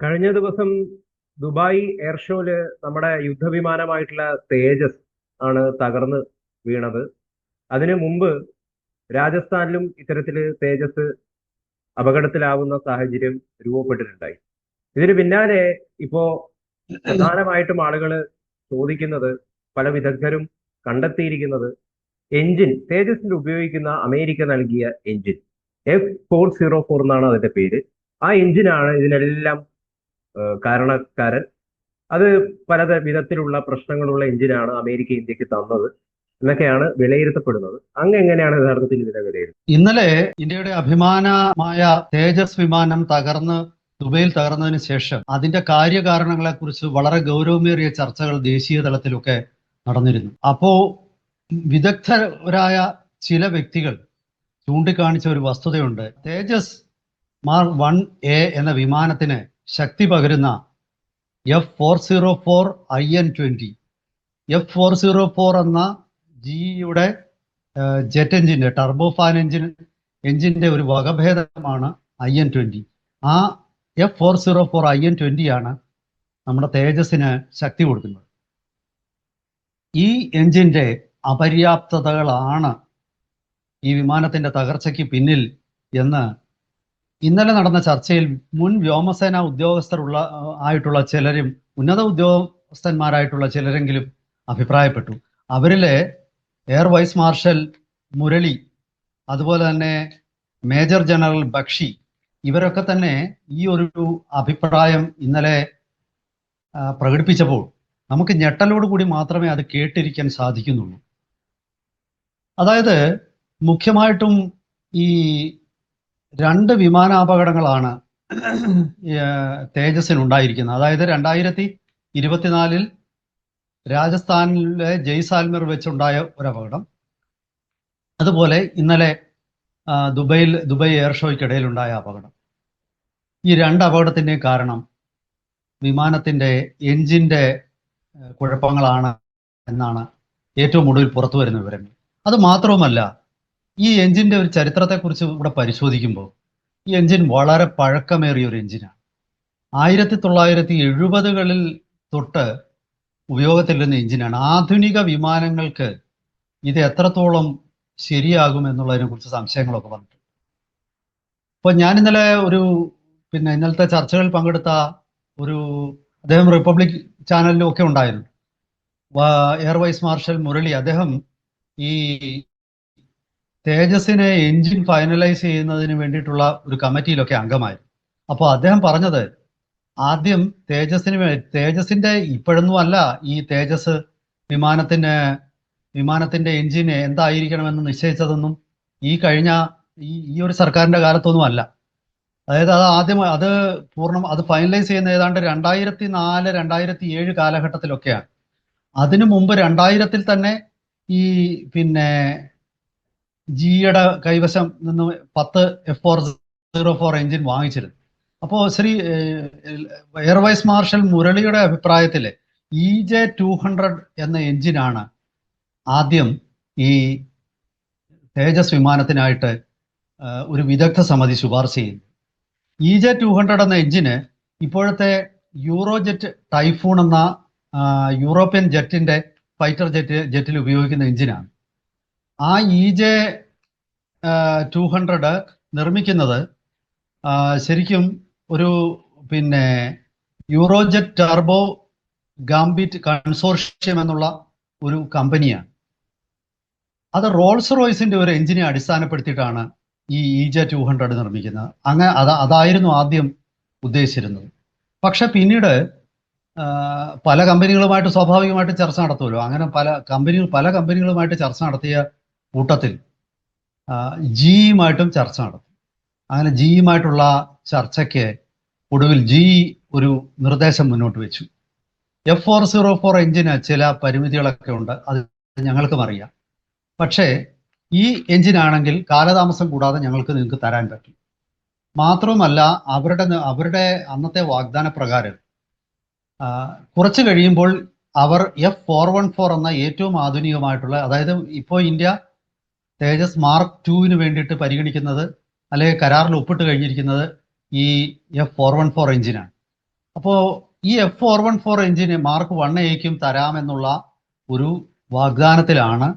കഴിഞ്ഞ ദിവസം Dubai air ഷോയിൽ നമ്മുടെ യുദ്ധവിമാനമായിട്ടുള്ള തേജസ് ആണ് തകർന്ന് വീണത്. അതിനു മുമ്പ് രാജസ്ഥാനിലും ഇത്തരത്തിൽ തേജസ് അപകടത്തിലാവുന്ന സാഹചര്യം രൂപപ്പെട്ടിട്ടുണ്ടായി. ഇതിന് പിന്നാലെ ഇപ്പോ പ്രധാനമായിട്ടും ആളുകൾ ചോദിക്കുന്നത് പല വിദഗ്ധരും കണ്ടെത്തിയിരിക്കുന്നത് എഞ്ചിൻ തേജസിൽ ഉപയോഗിക്കുന്ന അമേരിക്ക നൽകിയ engine F four zero four എന്നാണ് അതിന്റെ പേര്. ആ എഞ്ചിനാണ് ഇതിനെല്ലാം കാരണക്കാരൻ. അത് പല വിധത്തിലുള്ള പ്രശ്നങ്ങളുള്ള എഞ്ചിനാണ് അമേരിക്ക ഇന്ത്യയ്ക്ക് തന്നത് എന്നൊക്കെയാണ് വിലയിരുത്തപ്പെടുന്നത്. അങ്ങ് എങ്ങനെയാണ് യഥാർത്ഥത്തിൽ ഇതിനെ വിലയിരുത്തുന്നത്? ഇന്നലെ ഇന്ത്യയുടെ അഭിമാനമായ തേജസ് വിമാനം തകർന്ന് ദുബൈയിൽ തകർന്നതിന് ശേഷം അതിന്റെ കാര്യകാരണങ്ങളെ കുറിച്ച് വളരെ ഗൗരവമേറിയ ചർച്ചകൾ ദേശീയ തലത്തിലൊക്കെ നടന്നിരുന്നു. അപ്പോ വിദഗ്ധരായ ചില വ്യക്തികൾ ചൂണ്ടിക്കാണിച്ച ഒരു വസ്തുതയുണ്ട്. തേജസ് മാർ വൺ എ എന്ന വിമാനത്തിന് ശക്തി പകരുന്ന F four zero four I N twenty F four zero four എന്ന ജിയുടെ ജെറ്റ് എഞ്ചിന്റെ ടർബോ ഫാൻ എഞ്ചിൻ എഞ്ചിന്റെ ഒരു വകഭേദമാണ് ഐ എൻ ട്വന്റി ആ F four zero four I N twenty ആണ് നമ്മുടെ തേജസ്സിന് ശക്തി കൊടുക്കുന്നത്. ഈ എഞ്ചിന്റെ അപര്യാപ്തതകളാണ് ഈ വിമാനത്തിന്റെ തകർച്ചയ്ക്ക് പിന്നിൽ എന്ന് ഇന്നലെ നടന്ന ചർച്ചയിൽ മുൻ വ്യോമസേന ഉദ്യോഗസ്ഥരുള്ള ആയിട്ടുള്ള ചിലരും ഉന്നത ഉദ്യോഗസ്ഥന്മാരായിട്ടുള്ള ചിലരെങ്കിലും അഭിപ്രായപ്പെട്ടു. അവരിലെ എയർ വൈസ് മാർഷൽ മുരളി അതുപോലെ തന്നെ മേജർ ജനറൽ ബക്ഷി ഇവരൊക്കെ തന്നെ ഈ ഒരു അഭിപ്രായം ഇന്നലെ പ്രകടിപ്പിച്ചപ്പോൾ നമുക്ക് ഞെട്ടലോട് കൂടി മാത്രമേ അത് കേട്ടിരിക്കാൻ സാധിക്കുന്നുള്ളൂ. അതായത് മുഖ്യമായിട്ടും ഈ രണ്ട് വിമാനാപകടങ്ങളാണ് തേജസ്സിന് ഉണ്ടായിരിക്കുന്നത് അതായത് രണ്ടായിരത്തി ഇരുപത്തിനാലിൽ രാജസ്ഥാനിലെ ജയ്സാൽമർ വെച്ചുണ്ടായ ഒരു അപകടം അതുപോലെ ഇന്നലെ ദുബൈയിൽ ദുബൈ എയർ ഷോയ്ക്കിടയിൽ ഉണ്ടായ അപകടം. ഈ രണ്ട് അപകടത്തിന്റെയും കാരണം വിമാനത്തിന്റെ എഞ്ചിന്റെ കുഴപ്പങ്ങളാണ് എന്നാണ് ഏറ്റവും ഒടുവിൽ പുറത്തു വരുന്ന വിവരങ്ങൾ. അത് മാത്രവുമല്ല ഈ എഞ്ചിന്റെ ഒരു ചരിത്രത്തെക്കുറിച്ച് ഇവിടെ പരിശോധിക്കുമ്പോൾ ഈ എഞ്ചിൻ വളരെ പഴക്കമേറിയ ഒരു എഞ്ചിനാണ്. ആയിരത്തി തൊള്ളായിരത്തി എഴുപതുകളിൽ തൊട്ട് ഉപയോഗത്തിലിരുന്ന എഞ്ചിനാണ്. ആധുനിക വിമാനങ്ങൾക്ക് ഇത് എത്രത്തോളം ശരിയാകും എന്നുള്ളതിനെ കുറിച്ച് സംശയങ്ങളൊക്കെ വന്നിട്ടുണ്ട്. അപ്പൊ ഞാൻ ഇന്നലെ ഒരു പിന്നെ ഇന്നലത്തെ ചർച്ചകളിൽ പങ്കെടുത്ത ഒരു അദ്ദേഹം റിപ്പബ്ലിക് ചാനലിലും ഒക്കെ ഉണ്ടായിരുന്നു എയർ വൈസ് മാർഷൽ മുരളി. അദ്ദേഹം ഈ തേജസിനെ എഞ്ചിൻ ഫൈനലൈസ് ചെയ്യുന്നതിന് വേണ്ടിയിട്ടുള്ള ഒരു കമ്മിറ്റിയിലൊക്കെ അംഗമായിരുന്നു. അപ്പോൾ അദ്ദേഹം പറഞ്ഞത് ആദ്യം തേജസിന് തേജസിന്റെ ഇപ്പോഴൊന്നും അല്ല ഈ തേജസ് വിമാനത്തിന് വിമാനത്തിന്റെ എഞ്ചിൻ എന്തായിരിക്കണമെന്ന് നിശ്ചയിച്ചതൊന്നും ഈ കഴിഞ്ഞ ഈ ഈ ഒരു സർക്കാരിന്റെ കാലത്തൊന്നും അല്ല. അതായത് അത് ആദ്യം അത് പൂർണം അത് ഫൈനലൈസ് ചെയ്യുന്ന ഏതാണ്ട് രണ്ടായിരത്തി നാല് രണ്ടായിരത്തി ഏഴ് കാലഘട്ടത്തിലൊക്കെയാണ്. അതിനു മുമ്പ് രണ്ടായിരത്തിൽ തന്നെ ഈ പിന്നെ ജിയുടെ കൈവശം നിന്ന് പത്ത് F four zero four engine വാങ്ങിച്ചിരുന്നു. അപ്പോ ശ്രീ എയർ വൈസ് മാർഷൽ മുരളിയുടെ അഭിപ്രായത്തിൽ ഇ ജെ ടു ഹൺഡ്രഡ് എന്ന എഞ്ചിനാണ് ആദ്യം ഈ തേജസ് വിമാനത്തിനായിട്ട് ഒരു വിദഗ്ധ സമിതി ശുപാർശ ചെയ്യുന്നത്. ഇ ജെ ടു ഹൺഡ്രഡ് എന്ന എഞ്ചിന് ഇപ്പോഴത്തെ യൂറോജെറ്റ് ടൈഫൂൺ എന്ന യൂറോപ്യൻ ജെറ്റിന്റെ ഫൈറ്റർ ജെറ്റ് ജെറ്റിൽ ഉപയോഗിക്കുന്ന എഞ്ചിനാണ് ആ ഇ ജെ ടു ഹൺഡ്രഡ് നിർമ്മിക്കുന്നത് ശരിക്കും ഒരു പിന്നെ യൂറോജെറ്റ് ടർബോ ഗാംബിറ്റ് കൺസോർഷ്യം എന്നുള്ള ഒരു കമ്പനിയാണ്. അത് റോൾസ് റോയ്സിന്റെ ഒരു എഞ്ചിനെ അടിസ്ഥാനപ്പെടുത്തിയിട്ടാണ് ഈ ഇ ജെ ടു ഹൺഡ്രഡ് നിർമ്മിക്കുന്നത്. അങ്ങനെ അത് അതായിരുന്നു ആദ്യം ഉദ്ദേശിച്ചിരുന്നത്. പക്ഷെ പിന്നീട് പല കമ്പനികളുമായിട്ട് സ്വാഭാവികമായിട്ട് ചർച്ച നടത്തുമല്ലോ. അങ്ങനെ പല കമ്പനികൾ പല കമ്പനികളുമായിട്ട് ചർച്ച നടത്തിയ കൂട്ടത്തിൽ ജിയുമായിട്ടും ചർച്ച നടത്തി. അങ്ങനെ ജിയുമായിട്ടുള്ള ചർച്ചയ്ക്ക് ഒടുവിൽ ജി ഒരു നിർദ്ദേശം മുന്നോട്ട് വെച്ചു. എഫ് ഫോർ സീറോ ഫോർ എഞ്ചിന് ചില പരിമിതികളൊക്കെ ഉണ്ട് അത് ഞങ്ങൾക്കും അറിയാം. പക്ഷേ ഈ എഞ്ചിനാണെങ്കിൽ കാലതാമസം കൂടാതെ ഞങ്ങൾക്ക് നിങ്ങൾക്ക് തരാൻ പറ്റും. മാത്രവുമല്ല അവരുടെ അവരുടെ അന്നത്തെ വാഗ്ദാന പ്രകാരം കുറച്ച് കഴിയുമ്പോൾ അവർ എഫ് ഫോർ വൺ ഫോർ എന്ന ഏറ്റവും ആധുനികമായിട്ടുള്ള അതായത് ഇപ്പോൾ ഇന്ത്യ തേജസ് മാർക്ക് ടുവിന് വേണ്ടിയിട്ട് പരിഗണിക്കുന്നത് അല്ലെങ്കിൽ കരാറിൽ ഒപ്പിട്ട് കഴിഞ്ഞിരിക്കുന്നത് ഈ എഫ് ഫോർ വൺ ഫോർ എഞ്ചിനാണ്. അപ്പോൾ ഈ എഫ് ഫോർ വൺ ഫോർ എഞ്ചിന് മാർക്ക് വൺ എയ്ക്കും തരാമെന്നുള്ള ഒരു വാഗ്ദാനത്തിലാണ്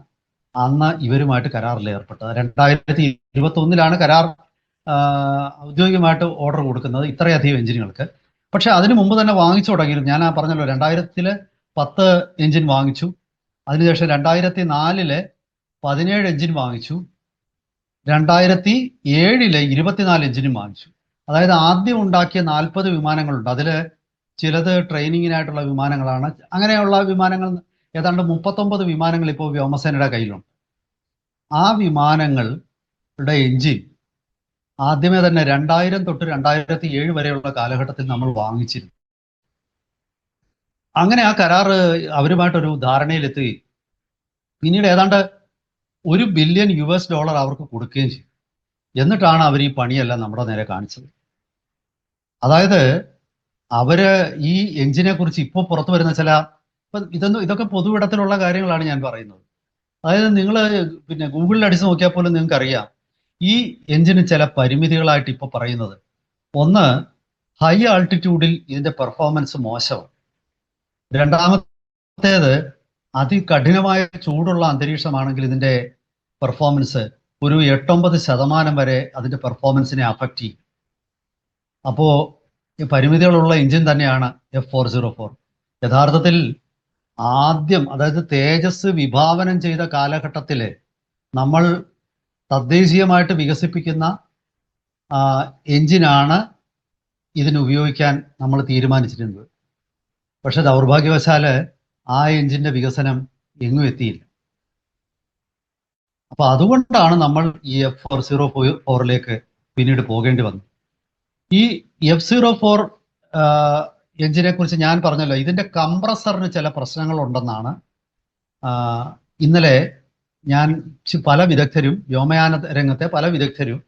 അന്ന് ഇവരുമായിട്ട് കരാറിൽ ഏർപ്പെട്ടത്. രണ്ടായിരത്തി ഇരുപത്തി ഒന്നിലാണ് കരാർ ഔദ്യോഗികമായിട്ട് ഓർഡർ കൊടുക്കുന്നത് ഇത്രയധികം എഞ്ചിനുകൾക്ക്. പക്ഷെ അതിനു മുമ്പ് തന്നെ വാങ്ങിച്ചു തുടങ്ങിയിരുന്നു. ഞാൻ പറഞ്ഞല്ലോ രണ്ടായിരത്തിൽ പത്ത് എഞ്ചിൻ വാങ്ങിച്ചു. അതിനുശേഷം രണ്ടായിരത്തി നാലിൽ പതിനേഴ് എഞ്ചിൻ വാങ്ങിച്ചു. രണ്ടായിരത്തി ഏഴിൽ ഇരുപത്തിനാല് എഞ്ചിനും വാങ്ങിച്ചു. അതായത് ആദ്യം ഉണ്ടാക്കിയ നാൽപ്പത് വിമാനങ്ങളുണ്ട്. അതിൽ ചിലത് ട്രെയിനിങ്ങിനായിട്ടുള്ള വിമാനങ്ങളാണ്. അങ്ങനെയുള്ള വിമാനങ്ങൾ ഏതാണ്ട് മുപ്പത്തൊമ്പത് വിമാനങ്ങൾ ഇപ്പോൾ വ്യോമസേനയുടെ കയ്യിലുണ്ട്. ആ വിമാനങ്ങളുടെ എഞ്ചിൻ ആദ്യമേ തന്നെ രണ്ടായിരം തൊട്ട് രണ്ടായിരത്തി ഏഴ് വരെയുള്ള കാലഘട്ടത്തിൽ നമ്മൾ വാങ്ങിച്ചിരുന്നു. അങ്ങനെ ആ കരാറ് അവരുമായിട്ടൊരു ധാരണയിലെത്തി. പിന്നീട് ഏതാണ്ട് ഒരു ബില്യൺ യു എസ് ഡോളർ അവർക്ക് കൊടുക്കുകയും ചെയ്തു. എന്നിട്ടാണ് അവർ ഈ പണിയെല്ലാം നമ്മുടെ നേരെ കാണിച്ചത്. അതായത് അവർ ഈ എഞ്ചിനെ കുറിച്ച് ഇപ്പോൾ പുറത്തു വരുന്ന ചില ഇപ്പൊ ഇതൊന്നും ഇതൊക്കെ പൊതുവിടത്തിലുള്ള കാര്യങ്ങളാണ് ഞാൻ പറയുന്നത്. അതായത് നിങ്ങൾ പിന്നെ ഗൂഗിളിൽ അടിച്ച് നോക്കിയാൽ പോലും നിങ്ങൾക്ക് അറിയാം ഈ എഞ്ചിന് ചില പരിമിതികളായിട്ട് ഇപ്പോൾ പറയുന്നത്. ഒന്ന് ഹൈ ആൾട്ടിറ്റ്യൂഡിൽ ഇതിന്റെ പെർഫോമൻസ് മോശമാണ്. രണ്ടാമത്തേത് അതികഠിനമായ ചൂടുള്ള അന്തരീക്ഷമാണെങ്കിൽ ഇതിന്റെ പെർഫോമൻസ് ഒരു എട്ടൊമ്പത് ശതമാനം വരെ അതിന്റെ പെർഫോമൻസിനെ അഫക്റ്റ് ചെയ്യും. അപ്പോ ഈ പരിമിതികളുള്ള എഞ്ചിൻ തന്നെയാണ് എഫ് ഫോർ സീറോ ഫോർ യഥാർത്ഥത്തിൽ ആദ്യം അതായത് തേജസ് വിഭാവനം ചെയ്ത കാലഘട്ടത്തിൽ നമ്മൾ തദ്ദേശീയമായിട്ട് വികസിപ്പിക്കുന്ന എഞ്ചിനാണ് ഇതിന് ഉപയോഗിക്കാൻ നമ്മൾ തീരുമാനിച്ചിരുന്നത്. പക്ഷെ ദൗർഭാഗ്യവശാൽ ആ എഞ്ചിന്റെ വികസനം എങ്ങും എത്തിയില്ല. അപ്പൊ അതുകൊണ്ടാണ് നമ്മൾ ഈ എഫ് ഫോർ സീറോ ഫോറിലേക്ക് പിന്നീട് പോകേണ്ടി വന്നത്. ഈ എഫ് സീറോ ഫോർ എഞ്ചിനെ കുറിച്ച് ഞാൻ പറഞ്ഞല്ലോ ഇതിന്റെ കംപ്രസറിന് ചില പ്രശ്നങ്ങൾ ഉണ്ടെന്നാണ് ഇന്നലെ ഞാൻ പല വിദഗ്ധരും വ്യോമയാന രംഗത്തെ പല വിദഗ്ധരും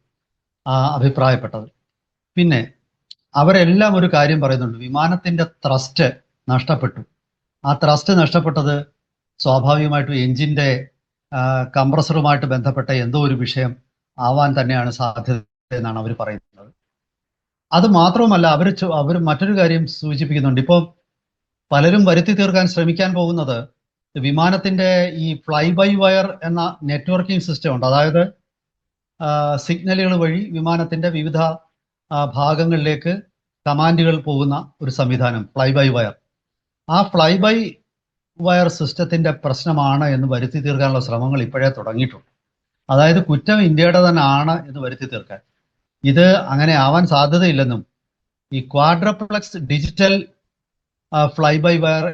അഭിപ്രായപ്പെട്ടത്. പിന്നെ അവരെല്ലാം ഒരു കാര്യം പറയുന്നുണ്ട് വിമാനത്തിന്റെ ത്രസ്റ്റ് നഷ്ടപ്പെട്ടു. ആ ത്രസ്റ്റ് നഷ്ടപ്പെട്ടത് സ്വാഭാവികമായിട്ടും എഞ്ചിന്റെ കംപ്രസറുമായിട്ട് ബന്ധപ്പെട്ട എന്തോ ഒരു വിഷയം ആവാൻ തന്നെയാണ് സാധ്യത എന്നാണ് അവർ പറയുന്നത്. അത് മാത്രവുമല്ല അവർ അവർ മറ്റൊരു കാര്യം സൂചിപ്പിക്കുന്നുണ്ട്. ഇപ്പോൾ പലരും വരുത്തി തീർക്കാൻ ശ്രമിക്കാൻ പോകുന്നത് വിമാനത്തിന്റെ ഈ ഫ്ലൈ ബൈ വയർ എന്ന നെറ്റ്വർക്കിംഗ് സിസ്റ്റം ഉണ്ട്. അതായത് സിഗ്നലുകൾ വഴി വിമാനത്തിന്റെ വിവിധ ഭാഗങ്ങളിലേക്ക് കമാൻഡുകൾ പോകുന്ന ഒരു സംവിധാനം ഫ്ലൈ ബൈ വയർ. ആ ഫ്ലൈ ബൈ വയർ സിസ്റ്റത്തിന്റെ പ്രശ്നമാണ് എന്ന് വരുത്തി തീർക്കാനുള്ള ശ്രമങ്ങൾ ഇപ്പോഴേ തുടങ്ങിയിട്ടുണ്ട്. അതായത് കുറ്റം ഇന്ത്യയുടെ തന്നെ ആണ് എന്ന് വരുത്തി തീർക്കാൻ. ഇത് അങ്ങനെ ആവാൻ സാധ്യതയില്ലെന്നും ഈ quadruplex digital fly by wire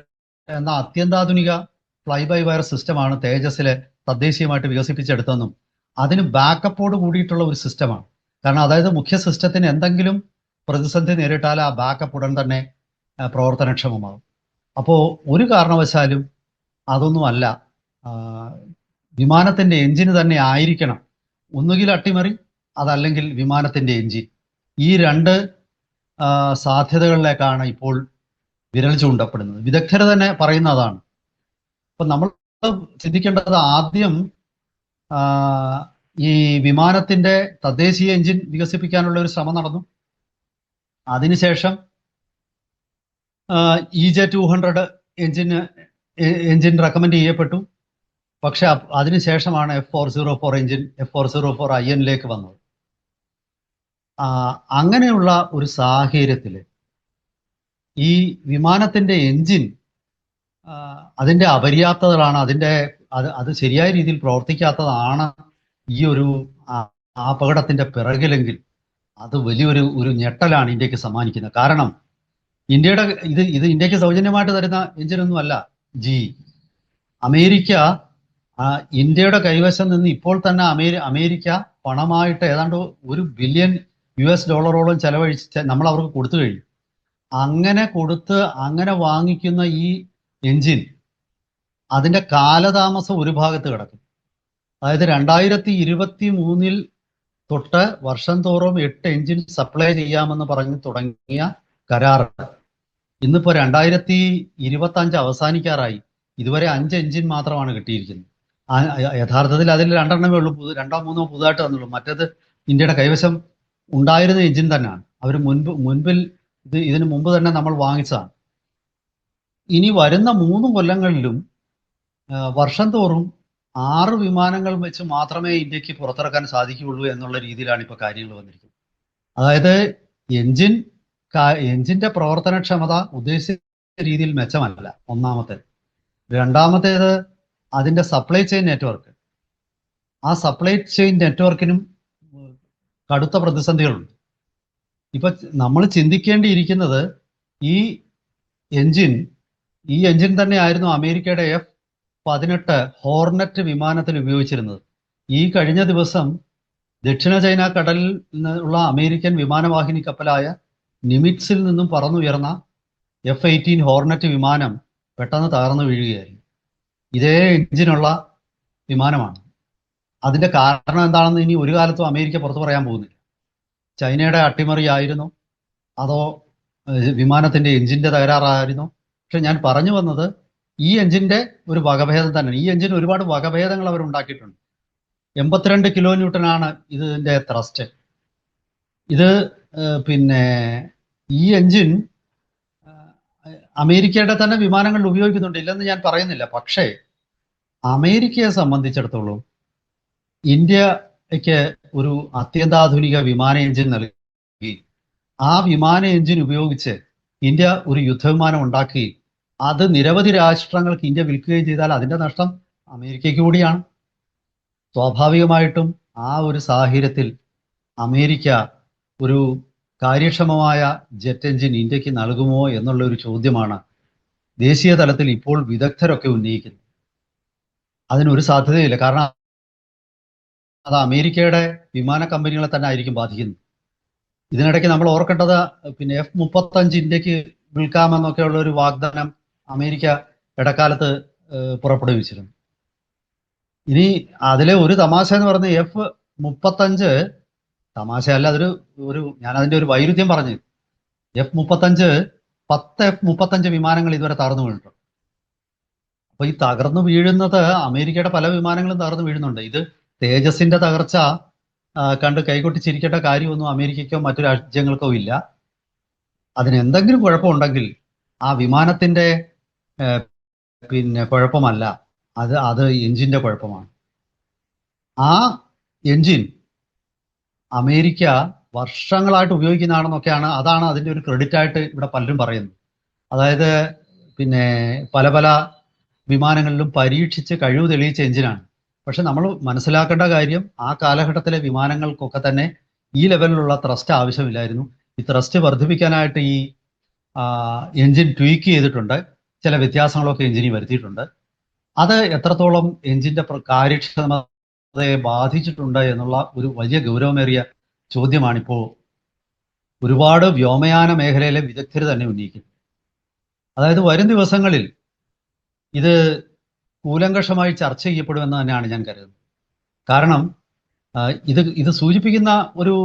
എന്ന അത്യന്താധുനിക ഫ്ലൈ ബൈ വയർ സിസ്റ്റമാണ് തേജസ്സിലെ തദ്ദേശീയമായിട്ട് വികസിപ്പിച്ചെടുത്തതെന്നും അതിന് ബാക്കപ്പോട് കൂടിയിട്ടുള്ള ഒരു സിസ്റ്റമാണ് കാരണം അതായത് മുഖ്യ സിസ്റ്റത്തിന് എന്തെങ്കിലും പ്രതിസന്ധി നേരിട്ടാൽ ആ ബാക്കപ്പ് ഉടൻ തന്നെ പ്രവർത്തനക്ഷമമാകും. അപ്പോൾ ഒരു കാരണവശാലും അതൊന്നുമല്ല. വിമാനത്തിന്റെ എഞ്ചിന് തന്നെ ആയിരിക്കണം. ഒന്നുകിൽ അട്ടിമറി അതല്ലെങ്കിൽ വിമാനത്തിന്റെ എഞ്ചിൻ. ഈ രണ്ട് സാധ്യതകളിലേക്കാണ് ഇപ്പോൾ വിരൽ ചൂണ്ടപ്പെടുന്നത്. വിദഗ്ധർ തന്നെ പറയുന്നതാണ്. അപ്പൊ നമ്മൾ ചിന്തിക്കേണ്ടത് ആദ്യം ഈ വിമാനത്തിന്റെ തദ്ദേശീയ എഞ്ചിൻ വികസിപ്പിക്കാനുള്ള ഒരു ശ്രമം നടന്നു. അതിനുശേഷം ഇ ജെ ടു ഹൺഡ്രഡ് എഞ്ചിന് എഞ്ചിൻ റെക്കമെൻഡ് ചെയ്യപ്പെട്ടു. പക്ഷെ അതിനുശേഷമാണ് F four zero four engine F four zero four I എന്നിലേക്ക് വന്നത്. അങ്ങനെയുള്ള ഒരു സാഹചര്യത്തിൽ ഈ വിമാനത്തിന്റെ എഞ്ചിൻ അതിന്റെ അപര്യാപ്തതകളാണ് അതിന്റെ അത് അത് ശരിയായ രീതിയിൽ പ്രവർത്തിക്കാത്തതാണ് ഈ ഒരു അപകടത്തിന്റെ പിറകിലെങ്കിൽ അത് വലിയൊരു ഒരു ഞെട്ടലാണ് ഇന്ത്യയ്ക്ക് സമ്മാനിക്കുന്നത്. കാരണം ഇന്ത്യയുടെ ഇത് ഇത് ഇന്ത്യയ്ക്ക് സൗജന്യമായിട്ട് തരുന്ന എഞ്ചിനൊന്നും അല്ല ജി. അമേരിക്ക ഇന്ത്യയുടെ കൈവശം നിന്ന് ഇപ്പോൾ തന്നെ അമേരി അമേരിക്ക പണമായിട്ട് ഏതാണ്ട് ഒരു ബില്യൺ യു എസ് ഡോളറോളം ചെലവഴിച്ച് നമ്മൾ അവർക്ക് കൊടുത്തു കഴിഞ്ഞു. അങ്ങനെ കൊടുത്ത് അങ്ങനെ വാങ്ങിക്കുന്ന ഈ എഞ്ചിൻ അതിന്റെ കാലതാമസം ഒരു ഭാഗത്ത് കിടക്കും. അതായത് രണ്ടായിരത്തി ഇരുപത്തി മൂന്നിൽ തൊട്ട് വർഷം തോറും എട്ട് എഞ്ചിൻ സപ്ലൈ ചെയ്യാമെന്ന് പറഞ്ഞ് തുടങ്ങിയ കരാർ. ഇന്നിപ്പോ രണ്ടായിരത്തി ഇരുപത്തി അഞ്ച് അവസാനിക്കാറായി. ഇതുവരെ അഞ്ച് എഞ്ചിൻ മാത്രമാണ് കിട്ടിയിരിക്കുന്നത്. യഥാർത്ഥത്തിൽ അതിൽ രണ്ടെണ്ണമേ ഉള്ളൂ. പുതു രണ്ടോ മൂന്നോ പുതുതായിട്ട് വന്നുള്ളൂ. മറ്റേത് ഇന്ത്യയുടെ കൈവശം ഉണ്ടായിരുന്ന എഞ്ചിൻ തന്നെയാണ്. അവർ മുൻപ് മുൻപിൽ ഇത് ഇതിനു മുമ്പ് തന്നെ നമ്മൾ വാങ്ങിച്ചതാണ്. ഇനി വരുന്ന മൂന്ന് കൊല്ലങ്ങളിലും വർഷം തോറും ആറ് വിമാനങ്ങൾ വെച്ച് മാത്രമേ ഇന്ത്യയ്ക്ക് പുറത്തിറക്കാൻ സാധിക്കുകയുള്ളൂ എന്നുള്ള രീതിയിലാണ് ഇപ്പോൾ കാര്യങ്ങൾ വന്നിരിക്കുന്നത്. അതായത് എഞ്ചിൻ എഞ്ചിന്റെ പ്രവർത്തനക്ഷമത ഉദ്ദേശിച്ച രീതിയിൽ മെച്ചമല്ല. ഒന്നാമത്തേത് രണ്ടാമത്തേത് അതിന്റെ സപ്ലൈ ചെയിൻ നെറ്റ്വർക്ക് ആ സപ്ലൈ ചെയിൻ നെറ്റ്വർക്കിനും കടുത്ത പ്രതിസന്ധികളുണ്ട്. ഇപ്പൊ നമ്മൾ ചിന്തിക്കേണ്ടിയിരിക്കുന്നത് ഈ എഞ്ചിൻ ഈ എഞ്ചിൻ തന്നെയായിരുന്നു അമേരിക്കയുടെ എഫ് പതിനെട്ട് ഹോർണറ്റ് വിമാനത്തിൽ ഉപയോഗിച്ചിരുന്നത്. ഈ കഴിഞ്ഞ ദിവസം ദക്ഷിണ ചൈന കടലിൽ നിന്നുള്ള അമേരിക്കൻ വിമാനവാഹിനി കപ്പലായ നിമിറ്റ്സിൽ നിന്നും പറന്നുയർന്ന എഫ് എയ്റ്റീൻ ഹോർണറ്റ് വിമാനം പെട്ടെന്ന് തകർന്നു വീഴുകയായിരുന്നു. ഇതേ എഞ്ചിനുള്ള വിമാനമാണ്. അതിന്റെ കാരണം എന്താണെന്ന് ഇനി ഒരു കാലത്തും അമേരിക്ക പുറത്തു പറയാൻ പോകുന്നില്ല. ചൈനയുടെ അട്ടിമറി ആയിരുന്നു അതോ വിമാനത്തിന്റെ എഞ്ചിന്റെ തകരാറായിരുന്നു. പക്ഷെ ഞാൻ പറഞ്ഞു വന്നത് ഈ എഞ്ചിന്റെ ഒരു വകഭേദം തന്നെയാണ്. ഈ എഞ്ചിന് ഒരുപാട് വകഭേദങ്ങൾ അവർ ഉണ്ടാക്കിയിട്ടുണ്ട്. എൺപത്തിരണ്ട് കിലോ ന്യൂട്ടനാണ് ഇതിന്റെ ത്രസ്റ്റ്. ഇത് പിന്നെ ഈ എഞ്ചിൻ അമേരിക്കയുടെ തന്നെ വിമാനങ്ങളിൽ ഉപയോഗിക്കുന്നുണ്ട്. ഇല്ലെന്ന് ഞാൻ പറയുന്നില്ല. പക്ഷേ അമേരിക്കയെ സംബന്ധിച്ചിടത്തോളം ഇന്ത്യയ്ക്ക് ഒരു അത്യന്താധുനിക വിമാന എഞ്ചിൻ നൽകി. ആ വിമാന എഞ്ചിൻ ഉപയോഗിച്ച് ഇന്ത്യ ഒരു യുദ്ധവിമാനം ഉണ്ടാക്കി. അത് നിരവധി രാഷ്ട്രങ്ങൾക്ക് ഇന്ത്യ വിൽക്കുകയും ചെയ്താൽ അതിന്റെ നഷ്ടം അമേരിക്കയ്ക്ക് കൂടിയാണ്. സ്വാഭാവികമായിട്ടും ആ ഒരു സാഹചര്യത്തിൽ അമേരിക്ക ഒരു കാര്യക്ഷമമായ ജെറ്റ് എഞ്ചിൻ ഇന്ത്യയ്ക്ക് നൽകുമോ എന്നുള്ള ഒരു ചോദ്യമാണ് ദേശീയ തലത്തിൽ ഇപ്പോൾ വിദഗ്ധരൊക്കെ ഉന്നയിക്കുന്നത്. അതിനൊരു സാധ്യതയില്ല. കാരണം അത് അമേരിക്കയുടെ വിമാന കമ്പനികളെ തന്നെ ആയിരിക്കും ബാധിക്കുന്നത്. ഇതിനിടയ്ക്ക് നമ്മൾ ഓർക്കേണ്ടത് പിന്നെ എഫ് മുപ്പത്തഞ്ച് ഇന്ത്യയ്ക്ക് വിൽക്കാമെന്നൊക്കെയുള്ള ഒരു വാഗ്ദാനം അമേരിക്ക ഇടക്കാലത്ത് പുറപ്പെടുവിച്ചിരുന്നു. ഇനി അതിലെ ഒരു തമാശ എന്ന് പറഞ്ഞ എഫ് മുപ്പത്തഞ്ച് തമാശയല്ല അതൊരു ഒരു ഞാൻ അതിന്റെ ഒരു വൈരുദ്ധ്യം പറഞ്ഞു. എഫ് മുപ്പത്തഞ്ച് പത്ത് എഫ് മുപ്പത്തഞ്ച് വിമാനങ്ങൾ ഇതുവരെ തകർന്നു വീണിട്ടുണ്ട്. അപ്പൊ ഈ തകർന്നു വീഴുന്നത് അമേരിക്കയുടെ പല വിമാനങ്ങളും തകർന്നു വീഴുന്നുണ്ട്. ഇത് തേജസിന്റെ തകർച്ച കണ്ട് കൈകൊട്ടിച്ചിരിക്കേണ്ട കാര്യമൊന്നും അമേരിക്കയ്ക്കോ മറ്റു രാജ്യങ്ങൾക്കോ ഇല്ല. അതിന് എന്തെങ്കിലും കുഴപ്പമുണ്ടെങ്കിൽ ആ വിമാനത്തിന്റെ പിന്നെ കുഴപ്പമല്ല. അത് അത് എഞ്ചിന്റെ കുഴപ്പമാണ്. ആ എഞ്ചിൻ അമേരിക്ക വർഷങ്ങളായിട്ട് ഉപയോഗിക്കുന്നതാണെന്നൊക്കെയാണ് അതാണ് അതിന്റെ ഒരു ക്രെഡിറ്റ് ആയിട്ട് ഇവിടെ പലരും പറയുന്നത്. അതായത് പിന്നെ പല പല വിമാനങ്ങളിലും പരീക്ഷിച്ച് കഴിവ് തെളിയിച്ച എഞ്ചിനാണ്. പക്ഷെ നമ്മൾ മനസ്സിലാക്കേണ്ട കാര്യം ആ കാലഘട്ടത്തിലെ വിമാനങ്ങൾക്കൊക്കെ തന്നെ ഈ ലെവലിലുള്ള ത്രസ്റ്റ് ആവശ്യമില്ലായിരുന്നു. ഈ ത്രസ്റ്റ് വർദ്ധിപ്പിക്കാനായിട്ട് ഈ എഞ്ചിൻ ട്വീക്ക് ചെയ്തിട്ടുണ്ട്. ചില വ്യത്യാസങ്ങളൊക്കെ എഞ്ചിനിൽ വരുത്തിയിട്ടുണ്ട്. അത് എത്രത്തോളം എഞ്ചിന്റെ പ്ര- കാര്യക്ഷമതയെ ബാധിച്ചിട്ടുണ്ട് എന്നുള്ള ഒരു വലിയ ഗൗരവമേറിയ ചോദ്യമാണിപ്പോൾ ഒരുപാട് വ്യോമയാന മേഖലയിലെ വിദഗ്ധർ തന്നെ ഉന്നയിക്കുന്നത്. അതായത് വരും ദിവസങ്ങളിൽ ഇത് കൂലങ്കഷമായി ചർച്ച ചെയ്യപ്പെടുമെന്ന് തന്നെയാണ് ഞാൻ കരുതുന്നത്. കാരണം ഇത് ഇത് സൂചിപ്പിക്കുന്ന ഒരു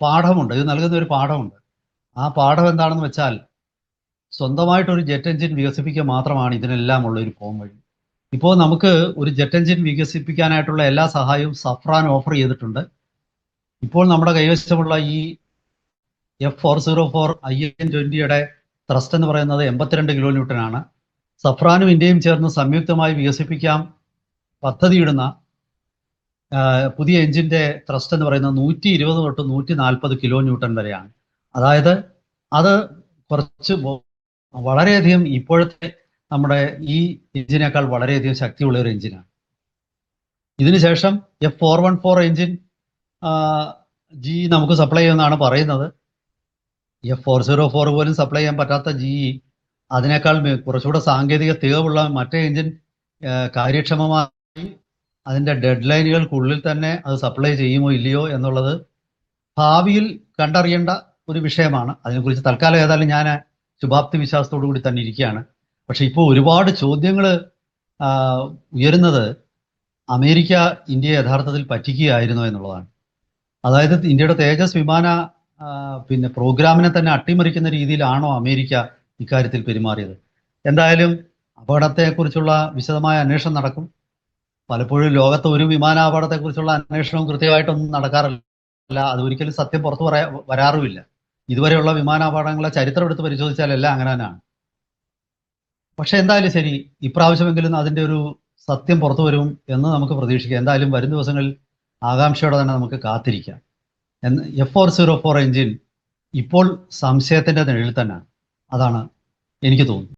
പാഠമുണ്ട് ഇത് നൽകുന്ന ഒരു പാഠമുണ്ട്. ആ പാഠം എന്താണെന്ന് വെച്ചാൽ സ്വന്തമായിട്ടൊരു ജെറ്റ് എഞ്ചിൻ വികസിപ്പിക്കുക മാത്രമാണ് ഇതിനെല്ലാം ഉള്ള ഒരു പോം വഴി ഇപ്പോൾ നമുക്ക് ഒരു ജെറ്റ് എഞ്ചിൻ വികസിപ്പിക്കാനായിട്ടുള്ള എല്ലാ സഹായവും സഫ്രാൻ ഓഫർ ചെയ്തിട്ടുണ്ട്. ഇപ്പോൾ നമ്മുടെ കൈവശമുള്ള ഈ F four zero four I N ട്വന്റിയുടെ thrust എന്ന് പറയുന്നത് എൺപത്തിരണ്ട് കിലോ ന്യൂട്ടനാണ് സഫ്രാനും ഇന്ത്യയും ചേർന്ന് സംയുക്തമായി വികസിപ്പിക്കാം പദ്ധതിയിടുന്ന പുതിയ എഞ്ചിന്റെ ത്രസ്റ്റ് എന്ന് പറയുന്നത് നൂറ്റി ഇരുപത് തൊട്ട് നൂറ്റി നാൽപ്പത് കിലോ ന്യൂട്ടൺ വരെയാണ്. അതായത് അത് കുറച്ച് വളരെയധികം ഇപ്പോഴത്തെ നമ്മുടെ ഈ എഞ്ചിനേക്കാൾ വളരെയധികം ശക്തിയുള്ള ഒരു എഞ്ചിനാണ് ഇതിനുശേഷം F four one four engine G നമുക്ക് സപ്ലൈ ചെയ്യുമെന്നാണ് പറയുന്നത്. എഫ് ഫോർ സീറോ ഫോർ പോലും സപ്ലൈ ചെയ്യാൻ പറ്റാത്ത ജി അതിനേക്കാൾ കുറച്ചുകൂടെ സാങ്കേതിക തികവുള്ള മറ്റേ എഞ്ചിൻ കാര്യക്ഷമമായി അതിന്റെ ഡെഡ് ലൈനുകൾക്കുള്ളിൽ തന്നെ അത് സപ്ലൈ ചെയ്യുമോ ഇല്ലയോ എന്നുള്ളത് ഭാവിയിൽ കണ്ടറിയേണ്ട ഒരു വിഷയമാണ്. അതിനെക്കുറിച്ച് തൽക്കാലം ഏതായാലും ഞാൻ ശുഭാപ്തി വിശ്വാസത്തോടു കൂടി തന്നെ ഇരിക്കുകയാണ്. പക്ഷെ ഇപ്പോൾ ഒരുപാട് ചോദ്യങ്ങൾ ഉയരുന്നത് അമേരിക്ക ഇന്ത്യയെ യഥാർത്ഥത്തിൽ പറ്റിക്കുകയായിരുന്നോ എന്നുള്ളതാണ്. അതായത് ഇന്ത്യയുടെ തേജസ് വിമാന പിന്നെ പ്രോഗ്രാമിനെ തന്നെ അട്ടിമറിക്കുന്ന രീതിയിലാണോ അമേരിക്ക ഇക്കാര്യത്തിൽ പെരുമാറിയത്? എന്തായാലും അപകടത്തെക്കുറിച്ചുള്ള വിശദമായ അന്വേഷണം നടക്കും. പലപ്പോഴും ലോകത്ത് ഒരു വിമാനാപകടത്തെക്കുറിച്ചുള്ള അന്വേഷണവും കൃത്യമായിട്ടൊന്നും നടക്കാറില്ല. അത് ഒരിക്കലും സത്യം പുറത്തു പറയാ വരാറുമില്ല. ഇതുവരെയുള്ള വിമാനാപകടങ്ങളെ ചരിത്രം എടുത്ത് പരിശോധിച്ചാൽ എല്ലാം അങ്ങനെ തന്നെയാണ്. പക്ഷെ എന്തായാലും ശരി ഇപ്രാവശ്യമെങ്കിലും അതിന്റെ ഒരു സത്യം പുറത്തു വരും എന്ന് നമുക്ക് പ്രതീക്ഷിക്കാം. എന്തായാലും വരും ദിവസങ്ങളിൽ ആകാംക്ഷയോടെ തന്നെ നമുക്ക് കാത്തിരിക്കാം. എന്ന് F four zero four engine ഇപ്പോൾ സംശയത്തിന്റെ നിഴലിൽ തന്നെയാണ് അതാണ് എനിക്ക് തോന്നുന്നത്.